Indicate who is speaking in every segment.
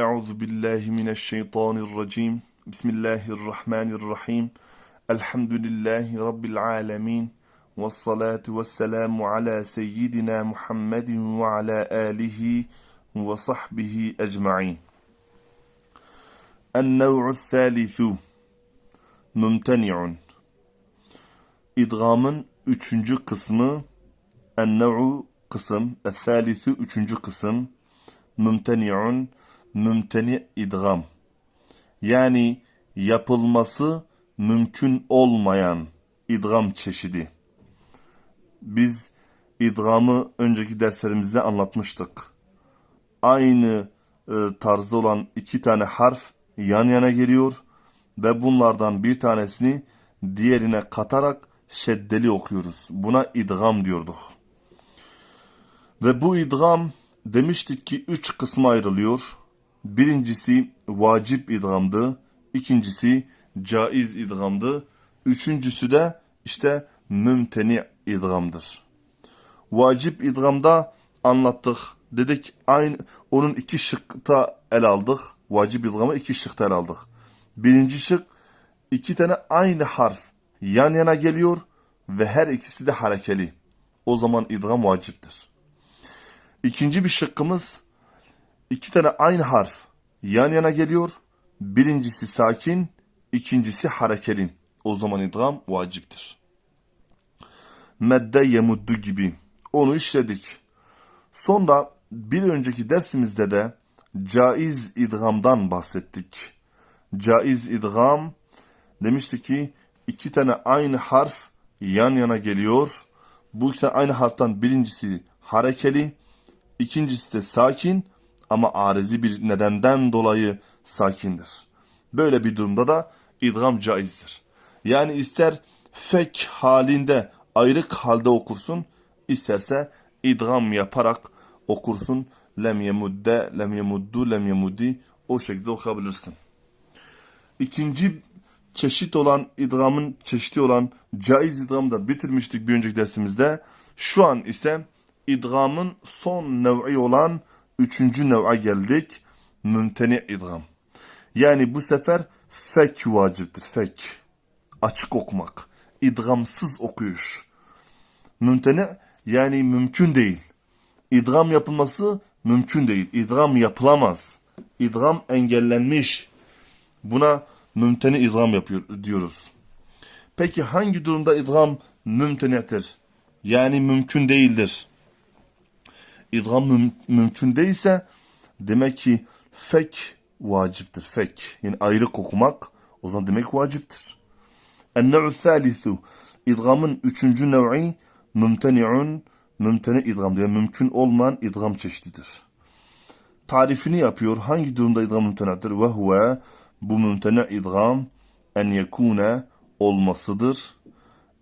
Speaker 1: Euzu billahi mineşşeytanirracim. Bismillahirrahmanirrahim. Elhamdülillahi rabbil alamin. Ves salatu vesselamu ala seyyidina Muhammedin ve ala alihi ve sahbihi ecmaîn. En-nev'u thalithu mumteni'un. İdgamın üçüncü kısmı en-nev'u kısım, el-thalithu üçüncü kısım mümteni'un mümteni idgam. Yani yapılması mümkün olmayan idgam çeşidi. Biz idgamı önceki derslerimizde anlatmıştık. Aynı e, tarzda olan iki tane harf yan yana geliyor ve bunlardan bir tanesini diğerine katarak şeddeli okuyoruz. Buna idgam diyorduk. Ve bu idgam demiştik ki üç kısma ayrılıyor. Birincisi vacip idgamdı. ikincisi caiz idgamdı. Üçüncüsü de işte mümteni idgamdır. Vacip idgamda anlattık. Dedik aynı onun iki şıkta el aldık. Vacip idgamı iki şıkta el aldık. Birinci şık iki tane aynı harf yan yana geliyor ve her ikisi de harekeli. O zaman idgam vaciptir. İkinci bir şıkkımız iki tane aynı harf yan yana geliyor. Birincisi sakin, ikincisi harekeli. O zaman idgam vaciptir. Medde yemuddu gibi. Onu işledik. Sonra bir önceki dersimizde de caiz idgamdan bahsettik. Caiz idgam demişti ki iki tane aynı harf yan yana geliyor. Bu iki tane aynı harftan birincisi harekeli, İkincisi de sakin ama arizi bir nedenden dolayı sakindir. Böyle bir durumda da idgam caizdir. Yani ister fek halinde ayrık halde okursun, isterse idgam yaparak okursun. Lem yemudde, lem yemuddu, lem yemuddi o şekilde okuyabilirsin. İkinci çeşit olan idgamın çeşidi olan caiz idgamı da bitirmiştik bir önceki dersimizde. Şu an ise idgamın son nev'i olan üçüncü nev'a geldik. Mümteni idgam. Yani bu sefer fek vaciptir. Fek. Açık okumak. İdgamsız okuyuş. Mümteni yani mümkün değil. İdgam yapılması mümkün değil. İdgam yapılamaz. İdgam engellenmiş. Buna mümteni idgam yapıyor diyoruz. Peki hangi durumda idgam mümteni'tir? Yani mümkün değildir idgam müm mümkün değilse demek ki fek vaciptir. Fek yani ayrı okumak o zaman demek vaciptir. En-nev'u thalithu idgamın üçüncü nev'i mümteni'un mümteni idgam yani mümkün olmayan idgam çeşididir. Tarifini yapıyor. Hangi durumda idgam mümteni'dir? Ve huve bu mümteni idgam en yekune olmasıdır.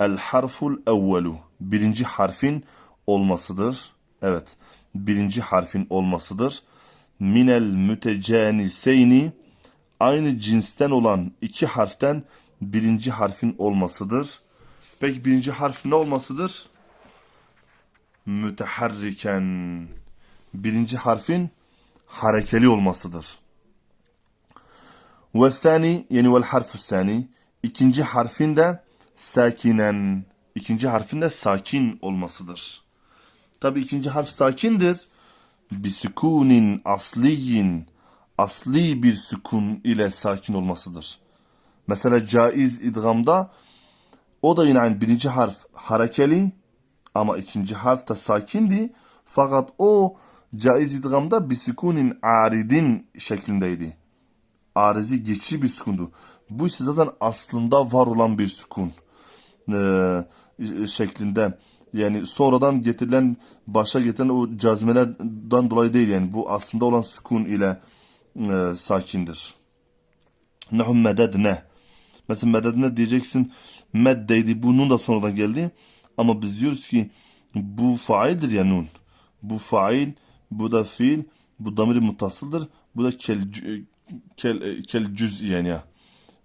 Speaker 1: El harful evvelu birinci harfin olmasıdır. Evet birinci harfin olmasıdır. Minel mütecaniseyni aynı cinsten olan iki harften birinci harfin olmasıdır. Peki birinci harf ne olmasıdır? Müteharriken. Birinci harfin harekeli olmasıdır. Ve thani yani vel harfu sani ikinci harfin de sakinen. ikinci harfin de sakin olmasıdır. Tabi ikinci harf sakindir. Bisikunin asliyin asli bir sükun ile sakin olmasıdır. Mesela caiz idgamda o da yine aynı birinci harf harekeli ama ikinci harf da sakindi. Fakat o caiz idgamda bisikunin aridin şeklindeydi. Arizi geçici bir sükundu. Bu ise zaten aslında var olan bir sükun ee, şeklinde yani sonradan getirilen başa getirilen o cazmelerden dolayı değil yani bu aslında olan sükun ile e, sakindir. Nehum mededne. Mesela mededne diyeceksin meddeydi bu nun da sonradan geldi ama biz diyoruz ki bu faildir ya nun. Bu fail, bu da fiil, bu damiri mutasıldır. Bu da kel, kel, kel cüz yani ya.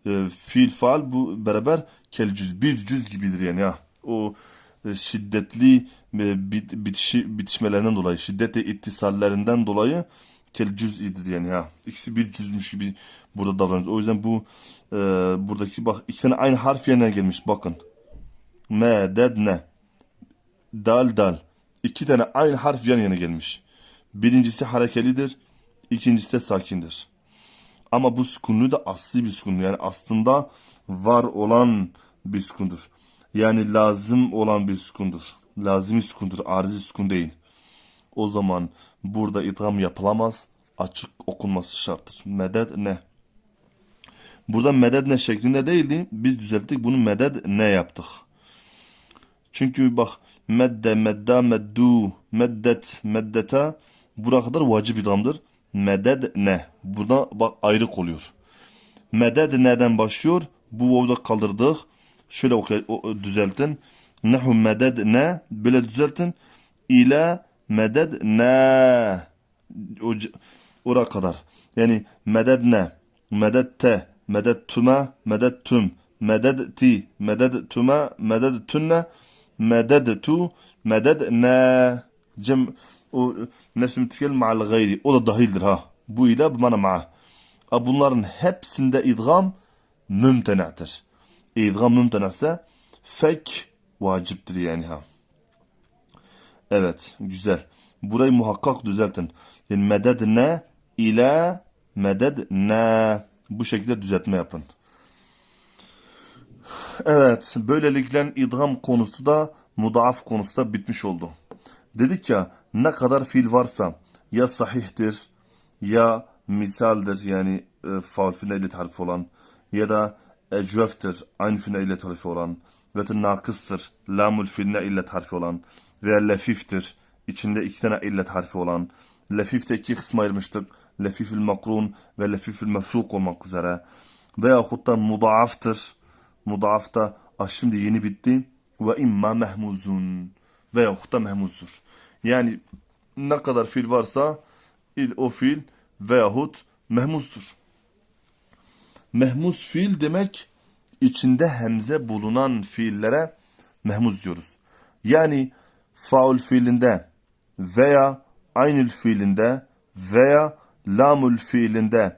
Speaker 1: E, fiil faal bu beraber kel cüz. Bir cüz gibidir yani ya. O e, şiddetli e, bitişi, bitişmelerinden dolayı, şiddetli ittisallerinden dolayı kel cüz'idir yani ha. İkisi bir cüzmüş gibi burada davranıyoruz. O yüzden bu e, buradaki bak iki tane aynı harf yerine gelmiş bakın. Mededne. Dal dal. İki tane aynı harf yan yana gelmiş. Birincisi harekelidir. ikincisi de sakindir. Ama bu sükunlu da asli bir sükunlu. Yani aslında var olan bir sükundur. Yani lazım olan bir sükundur. Lazimi sükundur. Arzi sükun değil. O zaman burada idgam yapılamaz. Açık okunması şarttır. Meded ne? Burada meded ne şeklinde değildi. Biz düzelttik. Bunu meded ne yaptık? Çünkü bak medde, medda, meddu, meddet, meddeta buraya kadar vacip idgamdır. Meded ne? Burada bak ayrık oluyor. Meded neden başlıyor? Bu vavda kaldırdık. Şöyle düzeltin. Nehu meded ne? Böyle düzeltin. İle meded ne? O, c- oraya kadar. Yani meded ne? Meded te, meded tüme, meded tüm, meded ti, meded tüme, meded tünne, meded tu, meded ne? Cem, o nefsim tükel ma'al gayri. O da dahildir ha. Bu ile bu mana ma'a. Bunların hepsinde idgam mümtenadır. İdgam mümtenase fek vaciptir yani ha. Evet güzel. Burayı muhakkak düzeltin. Yani meded ne ile meded ne. Bu şekilde düzeltme yapın. Evet böylelikle idgam konusu da mudaaf konusu da bitmiş oldu. Dedik ya ne kadar fiil varsa ya sahihtir ya misaldir yani e, faul fiil olan ya da ecveftir aynı fiil illet harfi olan ve nakıstır lamul fiiline illet harfi olan veya lefiftir içinde iki tane illet harfi olan lefifte iki kısma ayırmıştık lefifil makrun ve lefifil mefruk olmak üzere veyahut da mudaaftır mudaafta ah şimdi yeni bitti ve imma mehmuzun veyahut da mehmuzdur. Yani ne kadar fiil varsa il o fiil veyahut mehmuzdur. Mehmuz fiil demek içinde hemze bulunan fiillere mehmuz diyoruz. Yani faul fiilinde veya aynül fiilinde veya lamul fiilinde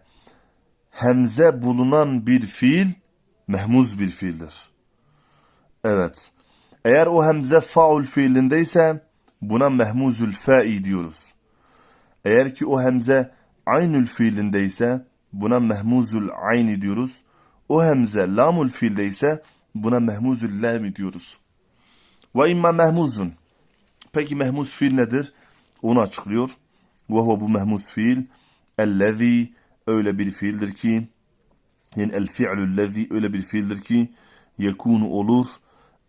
Speaker 1: hemze bulunan bir fiil mehmuz bir fiildir. Evet. Eğer o hemze faul fiilindeyse buna mehmuzül fa'i diyoruz. Eğer ki o hemze aynül fiilindeyse buna mehmuzül ayni diyoruz. O hemze lamul fiildeyse buna mehmuzül lami diyoruz. Ve imma mehmuzun. Peki mehmuz fiil nedir? Onu açıklıyor. Ve huve bu mehmuz fiil ellezî öyle bir fiildir ki yani el fi'lü öyle bir fiildir ki yekunu olur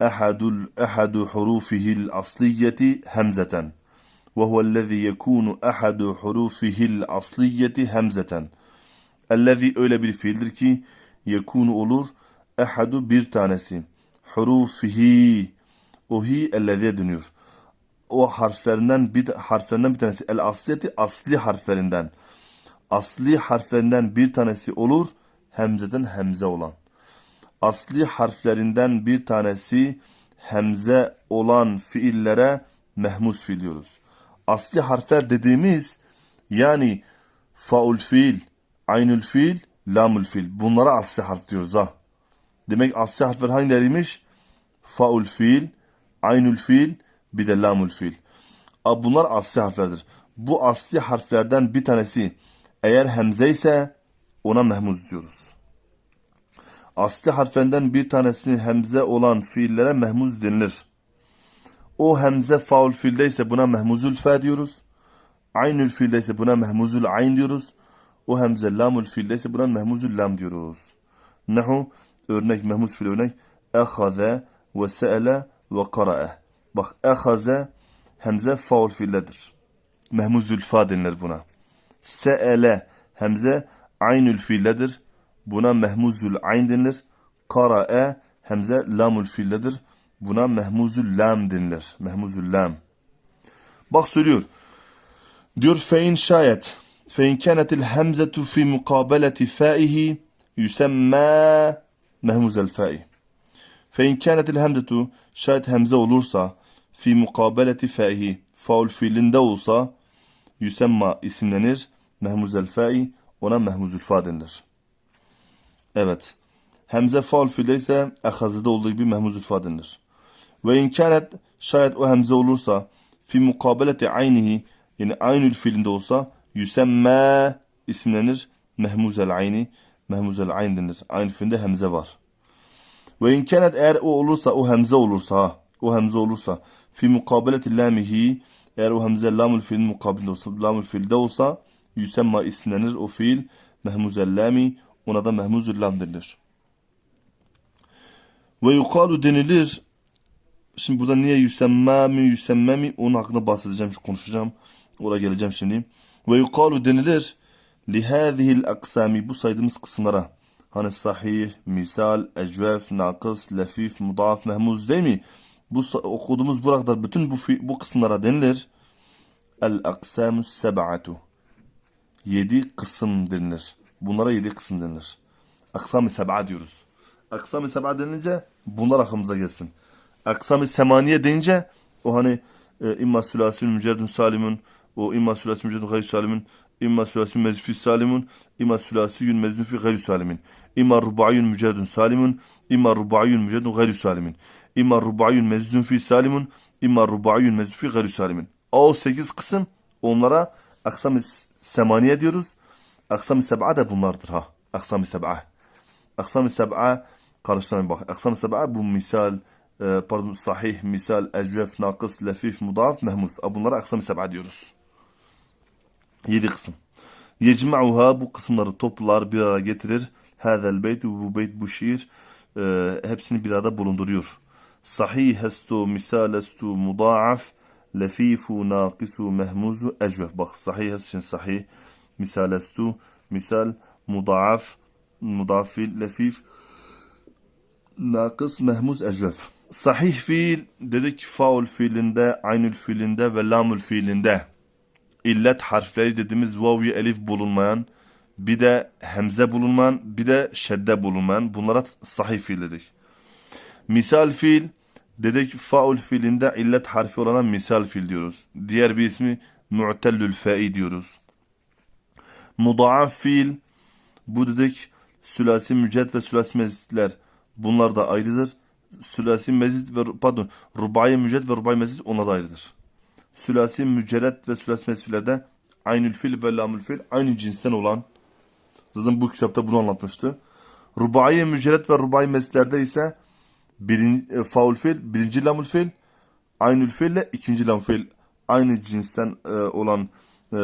Speaker 1: ehadul ehadu hurufihil asliyeti hemzeten ve huvellezî yekunu ehadu hurufihil asliyeti hemzeten ellezî öyle bir fiildir ki yekunu olur ehadu bir tanesi. Hurufihi. O hi ellezîye dönüyor. O harflerinden bir harflerinden bir tanesi. El asliyeti asli harflerinden. Asli harflerinden bir tanesi olur hemzeden hemze olan. Asli harflerinden bir tanesi hemze olan fiillere mehmuz fiil diyoruz. Asli harfler dediğimiz yani faul fiil, aynül fiil, lamul fiil. Bunlara asli harf diyoruz ha. Demek asli harfler hangileriymiş? Faul fiil, aynül fiil, bir de lamul fiil. A, Bunlar asli harflerdir. Bu asli harflerden bir tanesi eğer hemze ise ona mehmuz diyoruz. Asli harflerinden bir tanesini hemze olan fiillere mehmuz denilir. O hemze faul fiildeyse buna mehmuzul fe diyoruz. Aynül fiildeyse buna mehmuzul ayn diyoruz. O hemze lamul fiildeyse buna mehmuzul lam diyoruz. Nehu örnek mehmuz fiil örnek ehaze ve se'ele ve kara'e. Bak ehaze hemze faul fiildedir. Mehmuzul fa denilir buna. Se'ele hemze aynül fiilledir. Buna mehmuzul ayn denilir. Kara'e hemze lamul fiilledir. Buna mehmuzul lam denilir. Mehmuzul lam. Bak söylüyor. Diyor fein şayet fein kânetil hemzetu fi mukabeleti fâihi yüsemmâ mehmuzel fâi. Fein kânetil hemzetu şayet hemze olursa fi mukabeleti fâihi faul fiilinde olsa yüsemma isimlenir mehmuzel fa'i ona mehmuzül fa denilir. Evet. Hemze faul fiilde ise ehazıda olduğu gibi mehmuzül fa denilir. Ve inkânet şayet o hemze olursa fi mukabeleti aynihi yani aynül fiilinde olsa yüsemme isimlenir mehmuzel ayni mehmuzel ayn denir. Aynı fiilinde hemze var. Ve inkânet eğer o olursa o hemze olursa o hemze olursa fi mukabeleti lamihi eğer o hemze lamul fiilin mukabilinde olsa lamul fiilde olsa yüsemma isimlenir o fiil mehmuzel lami ona da mehmuzul lam denilir. Ve yukalu denilir Şimdi burada niye yüsemma mi yüsemme mi onun hakkında bahsedeceğim, konuşacağım. Oraya geleceğim şimdi. Ve yukalu denilir lihâzihil aksami bu saydığımız kısımlara. Hani sahih, misal, ecvef, nakıs, lefif, mudaf, mehmuz değil mi? Bu okuduğumuz burada bütün bu, bu kısımlara denilir. El aksamus seb'atu. Yedi kısım denilir. Bunlara yedi kısım denilir. Aksam-ı seb'a diyoruz. Aksam-ı seb'a denince bunlar aklımıza gelsin. Aksam-ı semaniye deyince o hani e, imma sülasün mücedün salimun, o imma sülasün mücedün gayri salimun, imma sülasün mezfi salimun, imma sülasiyün mezfun fi gayri salimin, imma rubaiyün mücedün salimun, imma rubaiyün mücedün gayri salimin, imma rubaiyün mezfun fi salimun, imma rubaiyün mezfun fi gayri salimin. O 8 kısım onlara aksam-ı semaniye diyoruz. Aksam-ı seb'a da bunlardır ha. Aksam-ı seb'a. Aksam-ı seb'a karıştırmayın bak. Aksam-ı seb'a bu misal, e, pardon sahih, misal, ecvef, nakıs, lefif, mudaf, mehmus. Bunlara aksam-ı seb'a diyoruz. Yedi kısım. Yecma'uha bu kısımları toplar bir araya getirir. Hâzel beyt bu beyt bu şiir e, hepsini bir arada bulunduruyor. Sahih estu, misal estu, mudaaf, lefifu, nakisu, mehmuzu, ecvef. Bak sahih için sahih, misal estu, misal, mudaaf, mudafil, lefif, nakıs, mehmuz, ecvef. Sahih fiil dedik faul fiilinde, aynül fiilinde ve lamul fiilinde illet harfleri dediğimiz vav elif bulunmayan, bir de hemze bulunmayan, bir de şedde bulunmayan bunlara sahih fiil dedik. Misal fiil dedik faul fiilinde illet harfi olana misal fiil diyoruz. Diğer bir ismi mu'tellül fa'i diyoruz. Mudaaf fiil bu dedik sülasi müced ve sülasi mezitler bunlar da ayrıdır. Sülasi mezit ve pardon rubai müced ve rubai mezit onlar da ayrıdır sülasi mücerret ve sülasi mesfilerde aynül fil ve lamül fil aynı cinsten olan zaten bu kitapta bunu anlatmıştı. Rubai mücerret ve rubai mesfilerde ise birin, e, faul fil, birinci lamül fil, aynül fil ile ikinci lamül fil aynı cinsten e, olan e,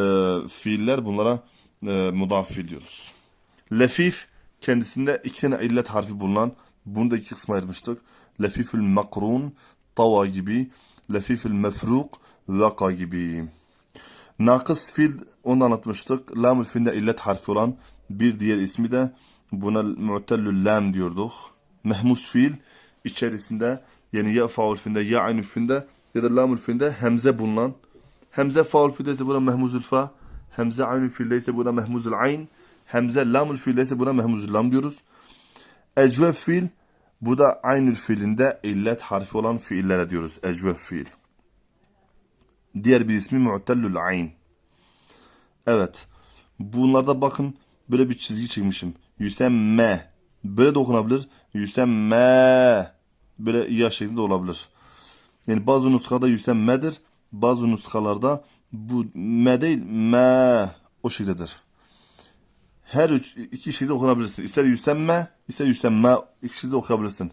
Speaker 1: fiiller bunlara e, mudaf diyoruz. Lefif kendisinde iki tane illet harfi bulunan bunu da iki kısma ayırmıştık. Lefifül makrun, tava gibi, lefifül mefruk, vaka gibi. Nakıs fiil onu anlatmıştık. Lamül fiilinde illet harfi olan bir diğer ismi de buna mu'tellül lam diyorduk. Mehmus fiil içerisinde yani ya faul fiilinde ya aynü fiilinde ya da lamül fiilinde hemze bulunan hemze faul fiilde ise buna mehmuzül fa hemze aynü fiilde ise buna mehmuzül ayn hemze lamül fiilde ise buna mehmuzül lam diyoruz. Ecvef fiil bu da aynı fiilinde illet harfi olan fiillere diyoruz. Ecvef fiil. Diğer bir ismi mu'tellül ayn. Evet. Bunlarda bakın böyle bir çizgi çekmişim. Yüsemme. Böyle de okunabilir. Yüsemme. Böyle ya şeklinde olabilir. Yani bazı nuskada yüsemmedir. Bazı nuskalarda bu me değil me o şekildedir. Her üç, iki şekilde okunabilirsin. İster yüsemme, ister yüsemme ikisi de okuyabilirsin.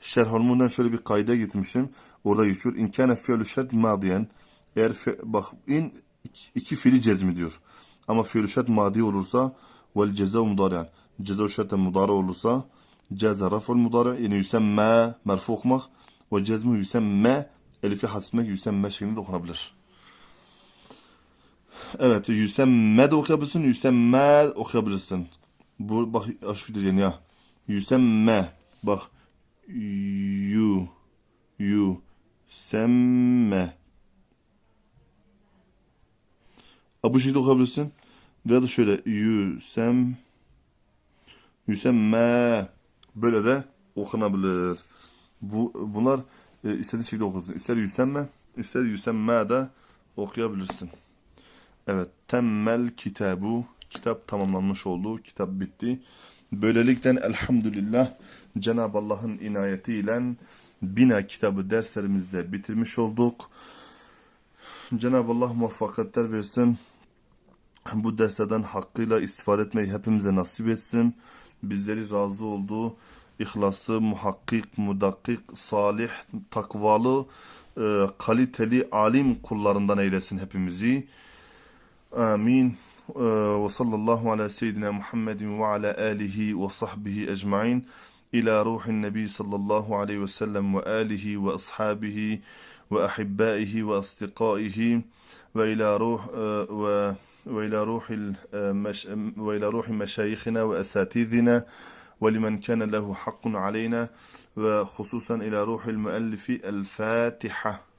Speaker 1: Şerh Hulmun'dan şöyle bir kayda getirmişim. Orada geçiyor. İnkâne fiilü şert madiyen. Eğer fe, bak in iki, iki fiili cezmi diyor. Ama fiilü şert madi olursa vel ceza mudariyen. Ceza şerten mudari olursa ceza raful mudari yani yüsemme merfu okumak ve cezmu yüsemme elifi hasmek yüsemme şeklinde okunabilir. Evet, yüsemme de okuyabilirsin, yüsemme okuyabilirsin. Bu bak aşk diyeceğim ya. Yüsemme. Bak. Yu. Yu. Semme. Ha, bu şekilde okuyabilirsin. Veya da şöyle. Yüsem. Yüsemme. Böyle de okunabilir. Bu, bunlar e, istediğin şekilde okursun. İster yüsemme, ister yüsemme de okuyabilirsin. Evet, temmel kitabu. Kitap tamamlanmış oldu. Kitap bitti. Böylelikle elhamdülillah Cenab-ı Allah'ın inayetiyle Bina kitabı derslerimizde bitirmiş olduk. Cenab-ı Allah muvaffakatler versin. Bu derslerden hakkıyla istifade etmeyi hepimize nasip etsin. Bizleri razı olduğu, ihlaslı, muhakkik, mudakkik, salih, takvalı, e, kaliteli alim kullarından eylesin hepimizi. آمين. آه، وصلى الله على سيدنا محمد وعلى آله وصحبه أجمعين. إلى روح النبي صلى الله عليه وسلم وآله وأصحابه وأحبائه وأصدقائه وإلى روح آه، و وإلى روح المش... آه، وإلى روح مشايخنا وأساتذنا ولمن كان له حق علينا وخصوصا إلى روح المؤلف الفاتحة.